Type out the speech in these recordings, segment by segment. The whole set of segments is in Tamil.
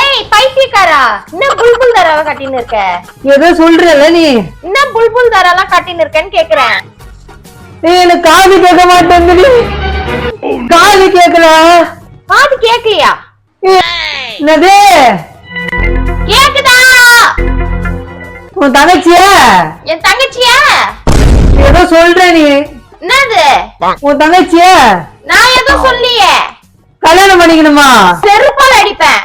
ஏய் பைத்தியக்காரா? என்ன புல்புல் தாராவை கட்டின்னு இருக்க? ஏதோ சொல்றல நீ? என்ன புல்புல் தாராலாம் கட்டின்னு இருக்கேன்னு கேக்குறேன். ஏய், எனக்கு காது கேட்க மாட்டேங்குது காது கேட்கல? காது கேக்கலையா? என்னது? கேக்குதா? உன் தங்கச்சியா? என் தங்கச்சியா? ஏதோ சொல்ற நீ. என்னது? உன் தங்கச்சியா? நான் எதுவும் சொல்லியே. கல்யாணம் பண்ணிக்கணுமா? செருப்பால் அடிப்பேன்.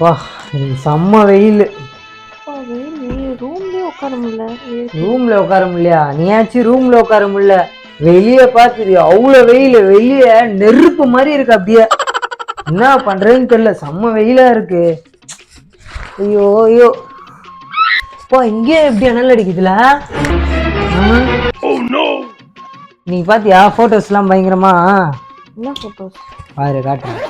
வா செம்ம வெயில். ரூம்லயே உட்கார முடியல. ரூம்ல உட்கார முடியலையா? நீயாச்சும் ரூம்ல உட்கார முடியல. வெளியே பார்த்துது அவ்வளோ வெயில் வெளியே நெருப்பு மாதிரி இருக்கு அப்படியே. என்ன பண்றதுன்னு தெரியல செம்ம வெயிலா இருக்கு. ஐயோ ஐயோ. பா இங்கே எப்படி அனல் அடிக்குதுல? ஆ? நீ பாத்தியா போட்டோஸ்லாம் பயங்கரமா? என்ன போட்டோஸ் பாரு காட்டுறேன்.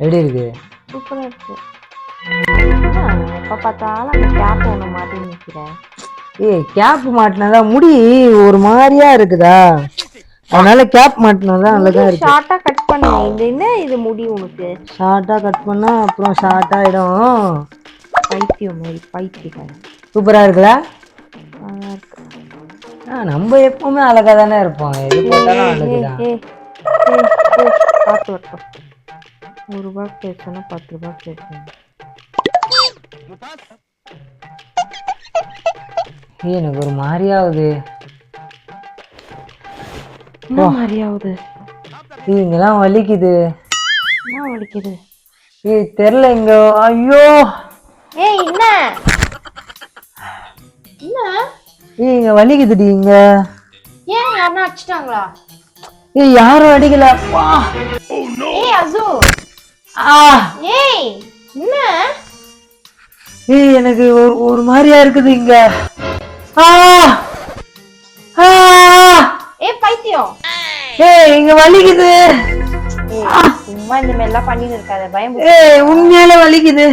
எப்படி இருக்கு? சூப்பரா இருக்கு. எப்ப பார்த்தாலும் அந்த கேப் ஒண்ணு மாட்டி நிக்கிறேன் ஏய் கேப் மாட்டினதா முடி ஒரு மாதிரியா இருக்குதா? அதனால கேப் மாட்டினதா நல்லதா இருக்கு. ஷார்ட்டா கட் பண்ணு. இது என்ன இது முடி உனக்கு? ஷார்ட்டா கட் பண்ணா அப்புறம் ஷார்ட் ஆயிடும். பைத்தியம் மாதிரி பைத்தியக்காரன் சூப்பரா இருக்குல்ல? நம்ம எப்பவுமே அழகா தானே இருப்போம். எது போட்டாலும் அழகுதான். பார்த்து வரட்டும் ஒரு ரூபாய்க்கு பேசணும் பத்து ரூபாய்க்கு ஏய், எனக்கு ஒரு மாதிரியாகுது. என்ன மாதிரியாவது ஏய், இங்கெல்லாம் வலிக்குது. என்ன வலிக்குது? ஏய் தெரில இங்க. ஐயோ. ஏய் என்ன? என்ன? ஏய் இங்க வலிக்குதுடி இங்க. ஏன் யாருன்னா அடிச்சிட்டாங்களா? ஏய் யாரும் அடிக்கல. அப்பா ஏய் அசு. ஏய் என்ன? ஏய் எனக்கு ஒரு ஒரு மாதிரியா இருக்குது இங்க. ஆ. ஆ. ஏய் பைத்தியம். ஏய் இங்க வலிக்குது. சும்மா இந்த மாதிரி எல்லாம் பண்ணிட்டு இருக்காத பயம் ஏய் உண்மையால வலிக்குது.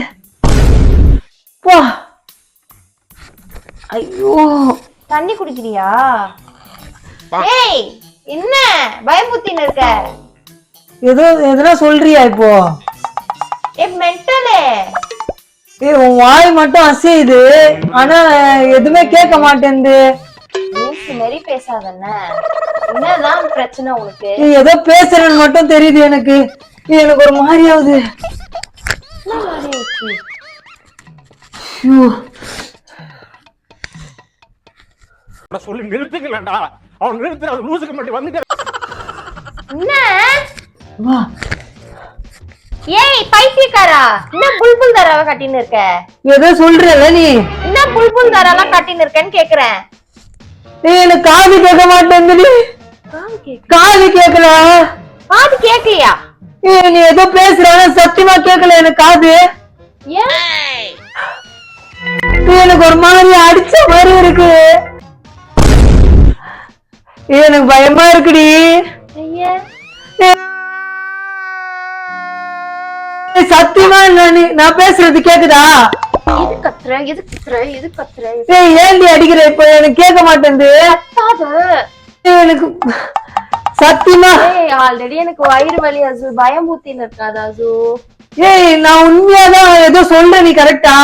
பா. ஐயோ. தண்ணி குடிக்கிறியா? ஏய் என்ன? பயமுத்தின்னு இருக்க. ஏதோ எதனா சொல்றியா இப்போ? ஏ மென்டலே ஏய் உன் வாய் மட்டும் அசையுது. ஆனா எதுவுமே கேட்க மாட்டேங்குது மாதிரி பேசாதண்ண. என்னதான் பிரச்சனை உனக்கு? நீ ஏதோ பேசுறேன்னு மட்டும் தெரியுது எனக்கு. ஏய், எனக்கு ஒரு மாதிரி ஆகுது. சொல்லி நிறுத்துக்கலடா அவன் நிறுத்துற அது லூசுக்கு மட்டும் வந்துட்டு என்ன? வா. ஏய் பைத்தியக்காரா? என்ன புல்புல் தாராவை கட்டின்னு இருக்க? ஏதோ சொல்றல நீ? என்ன புல்புல் தாராலாம் கட்டின்னு இருக்கேன்னு கேக்குறேன். ஏய் எனக்கு காது கேட்க மாட்டேங்குது காது கேட்கல? காது கேக்கலையா ஏய் நீ ஏதோ பேசுற சத்தியமா கேட்கல எனக்கு காது. ஏய், எனக்கு ஒரு மாதிரி அடிச்ச மாதிரி இருக்கு. எனக்கு பயமா இருக்குடி. ஐயா ஏய், சத்தியமா நான் பேசுறது கேக்குதா? எது கத்துற? எது கத்துற? எது கத்துற? ஏய் ஏன்டி அடிக்கிற இப்ப? எனக்கு கேட்க மாட்டேங்குது எனக்கு சத்தியமா ஏய் ஆல்ரெடி எனக்கு வயிறு வலி அசு. பயம் பூத்தின்னு இருக்காது அசு. ஏய் நான் உண்மையாதான் ஏதோ சொல்றேன் நீ கரெக்டா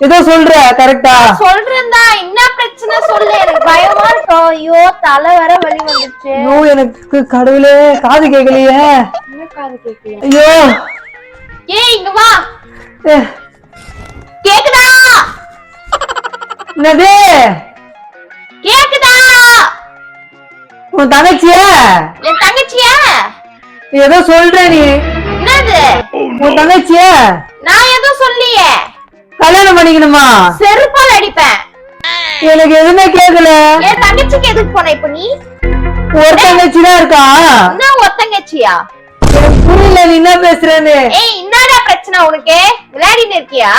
ஏதோ சொல்ற கரெக்டா சொல்றேன்டா. என்ன பிரச்சனை? சொல்லு. எனக்கு பயமா இருக்கும் ஐயோ தலை வர வலி வந்துச்சு ஐயோ எனக்கு கடவுளே காது கேட்கலையே. என்ன காது ஐயோ. ஏய் இங்க வா. கேக்குதா? என்னது? கேக்குதா? உன் தங்கச்சியா? என் தங்கச்சியா? ஏதோ சொல்ற நீ. என்னது? உன் தங்கச்சியா? நான் எதுவும் சொல்லியே கல்யாணம் பண்ணிக்கணுமா? செருப்பால் அடிப்பேன். எனக்கு எதுவுமே கேட்கல என் தங்கச்சிக்கு எதுக்கு போன இப்ப நீ? ஒரு தங்கச்சி தான் இருக்கா? என்ன ஒத்தங்கச்சியா? எனக்கு புரியல நீ என்ன பேசுறேன்னு? ஏய் என்னடா பிரச்சனை உனக்கு? விளையாடின்னு இருக்கியா?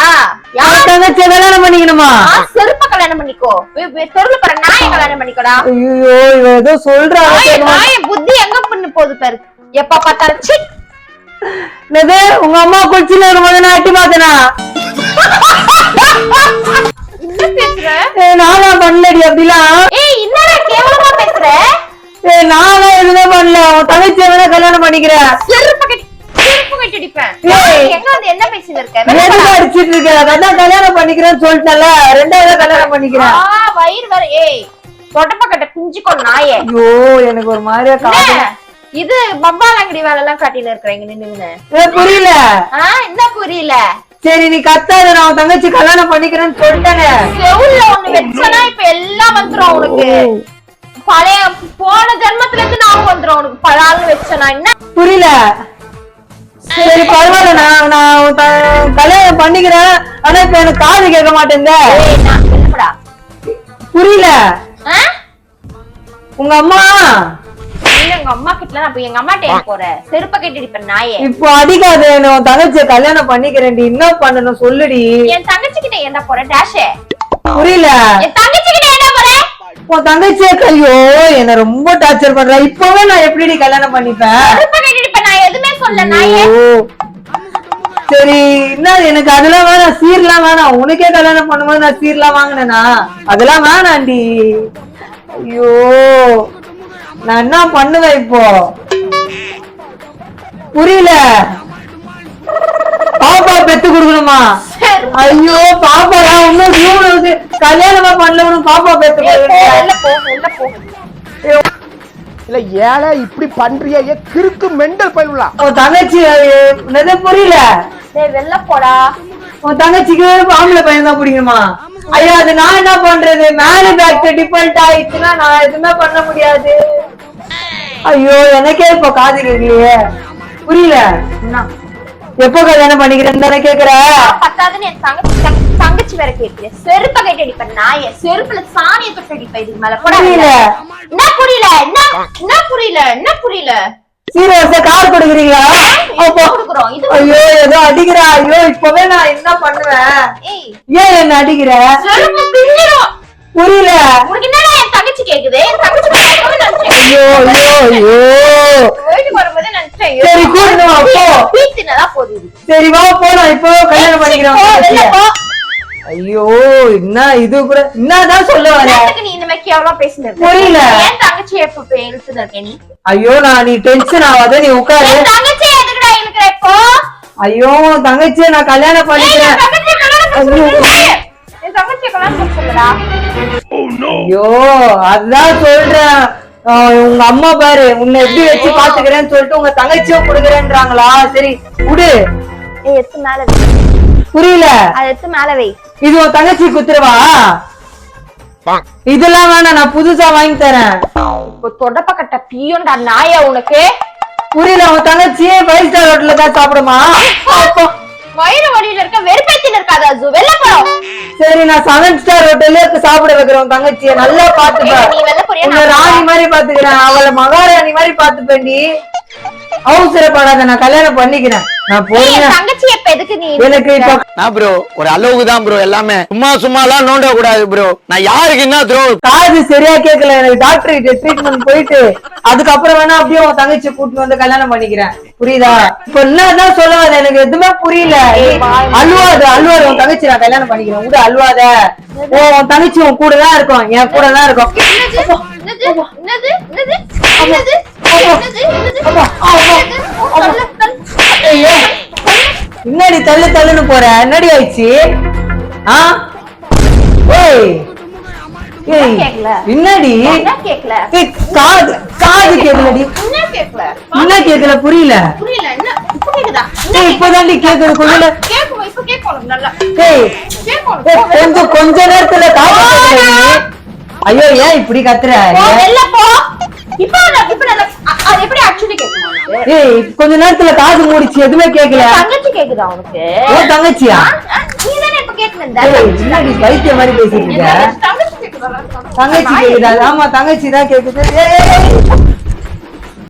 யார் கல்யாணம் பண்ணிக்கணுமா? செருப்ப கல்யாணம் பண்ணிக்கோ. தெருல போற நாய கல்யாணம் பண்ணிக்கோடா. ஐயோ இவ ஏதோ சொல்றா நாய நாய புத்தி எங்க பண்ணு போகுது பாரு. எப்ப பார்த்தாலும் சி. என்னது உங்க அம்மா குளிச்சுல இருக்கும்போது நான் எட்டி பார்த்தனா? நானா பண்ணலடி அப்படிலாம். ஏய் என்னடா கேவலமா பேசுற? ஏய் நானா பண்ணல உன் தங்கச்சி வேணா கல்யாணம் பண்ணிக்கிறேன் செருப்பு கட்டி செருப்பு கட்டி அடிப்பேன். ஏய். எங்க வந்து என்ன பேசிட்டு இருக்க. அடிச்சிட்டு இருக்க? அதான் கல்யாணம் பண்ணிக்கிறேன்னு சொல்லிட்டல ரெண்டாவது கல்யாணம் பண்ணிக்கிறேன். வயிறு வர ஏய் தொடப்ப கட்ட குஞ்சிக்கோ நாயே. ஐயோ எனக்கு ஒரு மாதிரியா காது? இது பம்பாலங்கடி வேலை எல்லாம் காட்டில இருக்கிறீங்க நின்னுங்க புரியல. ஆ என்ன புரியல? சரி நீ கத்தாத நான் தங்கச்சி கல்யாணம் பண்ணிக்கிறேன்னு சொல்லிட்டேனே. செவுல்ல ஒண்ணு வச்சனா இப்ப எல்லாம் வந்துரும் உனக்கு. பழைய போன ஜென்மத்துல இருந்து ஞாபகம் வந்துரும். உனக்கு பழால்னு வச்சனா என்ன? புரியல. சரி பரவாயில்ல நான் நான் கல்யாணம் பண்ணிக்கிறேன். ஆனா இப்ப எனக்கு காது கேட்க மாட்டேங்க புரியல. உங்க அம்மா? எங்க அம்மா கிட்ட நான் எங்க அம்மாட்ட ஏன் போற? செருப்ப கட்டி அடிப்பேன் நாயே. இப்போ அடிக்காத நான் உன் தங்கச்சியை கல்யாணம் பண்ணிக்கிறேன்டி. என்ன பண்ணணும் சொல்லுடி. என் தங்கச்சி கிட்ட என்ன போற டேஷே புரியல. என் தங்கச்சி உன் தங்கச்சியே கையோ என்ன ரொம்ப டார்ச்சர் பண்ற. இப்பவே நான் எப்படி கல்யாணம் பண்ணிப்பேன். சரி என்ன எனக்கு அதெல்லாம் வேணாம். சீர்லாம் வேணாம். உனக்கே கல்யாணம் பண்ணும்போது நான் சீர்லாம் வாங்கினேனா? அதெல்லாம் வேணாண்டி. ஐயோ. நான் என்ன பண்ணுவேன் இப்போ? புரியல. பாப்பா பெத்து கொடுக்கணுமா? ஐயோ பாப்பா இன்னும் இவனுக்கு கல்யாணமா பண்ணல உனக்கு பாப்பா பெத்து இல்ல ஏழை இப்படி பண்றிய ஏ கிறுக்கு மெண்டல் பயிலுலா உன் தங்கச்சி என்னது புரியல? டேய் வெளில போடா. உன் தங்கச்சிக்கு ஆம்பளை பையன் தான் பிடிக்குமா ஐயா அது நான் என்ன பண்றது? மேல பேக் டிஃபால்ட் ஆயிடுச்சுன்னா நான் எதுவுமே பண்ண முடியாது. ஐயோ எனக்கே இப்போ காது கேட்கலையே. புரியல? என்ன? எப்போ கல்யாணம் பண்ணிக்கிறேன்னு தானே கேக்குற? பத்தாதுன்னு என் தங்கச்சி தங்க- தங்கச்சி வேற கேட்கிறேன் செருப்ப கட்டி அடிப்பேன் நாயே. செருப்புல சாணியை தொட்டு அடிப்பேன் இதுக்கு மேல. புரியல. என்ன புரியல? என்ன என்ன புரியல? என்ன புரியல? சீரியஸா கார் கொடுக்குறீங்களா? ஐயோ ஏதோ அடிக்கிறா. ஐயோ இப்பவே நான் என்ன பண்ணுவேன்? ஏய். ஏன் என்ன அடிக்கிற? புரியல. உனக்கு தங்கச்சி கேக்குது தங்கச்சி ஐயோ ஐயோ ஐயோ வீட்டுக்கு வரும்போதே நினைச்சேன் சரி. பீத்தினதான் போகுது. சரி வா இப்போ கல்யாணம் பண்ணிக்கிறேன் போ, உன் வெளில தங்கச்சிய. போ. ஐயோ என்ன இது கூட என்னதான் சொல்ல வர நீ இந்த மாதிரி கேவலமா இருக்க? புரியல. என் தங்கச்சி எப்ப இருக்க நீ ஐயோ நான் நீ டென்ஷன் ஆகாத நீ உட்காரு தங்கச்சி எதுக்குடா இழுக்கிற இப்போ ஐயோ உன் தங்கச்சியை நான் கல்யாணம் பண்ணிக்கிறேன் என் தங்கச்சியை கல்யாணம் பண்ண சொல்லுடா. ஐயோ அதான் சொல்றேன். உங்க அம்மா பாரு உன்னை எப்படி வச்சு பாத்துக்கிறேன்னு சொல்லிட்டு உங்க தங்கச்சியும் கொடுக்குறேன்றாங்களா? சரி ஏய், எடுத்து மேல வை. புரியல. அதை எடுத்து மேல வை. இது உன் தங்கச்சி குத்துருவா? இதெல்லாம் வேணாம் நான் புதுசா வாங்கி தரேன். இப்போ தொடப்ப கட்ட பியோண்டா நாயா உனக்கு? புரியல உன் தங்கச்சியே ஃபைவ் ஸ்டார் ஹோட்டல்ல தான் சாப்பிடுமா? அப்போ, வயிறு வலியில இருக்க வெறுப்பேத்தில இருக்காது அஜு. வெளில போ சரி நான் செவன் ஸ்டார் ஹோட்டல்ல சாப்பிட வைக்கிறேன் உன் தங்கச்சியை. நல்லா பாத்துப்பேன் நீ வெளில போறியா? ராணி மாதிரி பாத்துக்கிறேன் அவளை மகாராணி மாதிரி பாத்துப்பேன்டி அவசரப்படாத நான் கல்யாணம் பண்ணிக்கிறேன். நான் ஏய், என் போறேன் தங்கச்சி எப்ப எதுக்கு நீ எனக்கு இப்ப நான் ப்ரோ ஒரு அளவுக்கு தான் ப்ரோ எல்லாமே. சும்மா சும்மா எல்லாம் நோண்ட கூடாது ப்ரோ நான் யாருக்கு என்ன த்ரோ காது சரியா கேட்கல எனக்கு டாக்டர் கிட்ட ட்ரீட்மெண்ட் போயிட்டு அதுக்கப்புறம் வேணா அப்படியே உன் தங்கச்சி கூட்டிட்டு வந்து கல்யாணம் பண்ணிக்கிறேன். புரியுதா? இப்ப என்னதான் சொல்ல வர எனக்கு எதுவுமே புரியல. அழுவாத அழுவாத உன் தங்கச்சி நான் கல்யாணம் பண்ணிக்கிறேன். விடு அழுவாத. ஓ உன் தங்கச்சி உன் கூட தான் இருக்கும். என் கூட தான் இருக்கும் அப்பா, தள்ளு, தள்ளுன்னு போற? என்னடி ஆயிடுச்சு? ஆ? ஏய். ஏய். என்னடி? கேக்கல? காது காது கேக்கலடி. என்ன கேக்கல? புரியல. புரியல என்ன? இப்பதாண்டி கேக்குது? கொஞ்ச நேரம் கேக்கும் இப்ப கேக்கும் நல்லா. ஏய் கேக்கும் ஏய், கொஞ்சம் கொஞ்ச நேரத்துல காது. ஐயோ ஏன் இப்படி கத்துற? அது எப்படி ஆக்சுவலி கேக்குமா? ஏய் கொஞ்ச நேரத்துல காது மூடிச்சு எதுவுமே கேக்கல. தங்கச்சி கேக்குதா உனக்கு? உன் தங்கச்சியா? நீ தானே இப்ப கேக்குன ஏய் என்னடி பைத்திய மாதிரி பேசிட்டு இருக்க? தங்கச்சி கேக்குதா? ஆமா தங்கச்சி தான் கேக்குது ஏய்.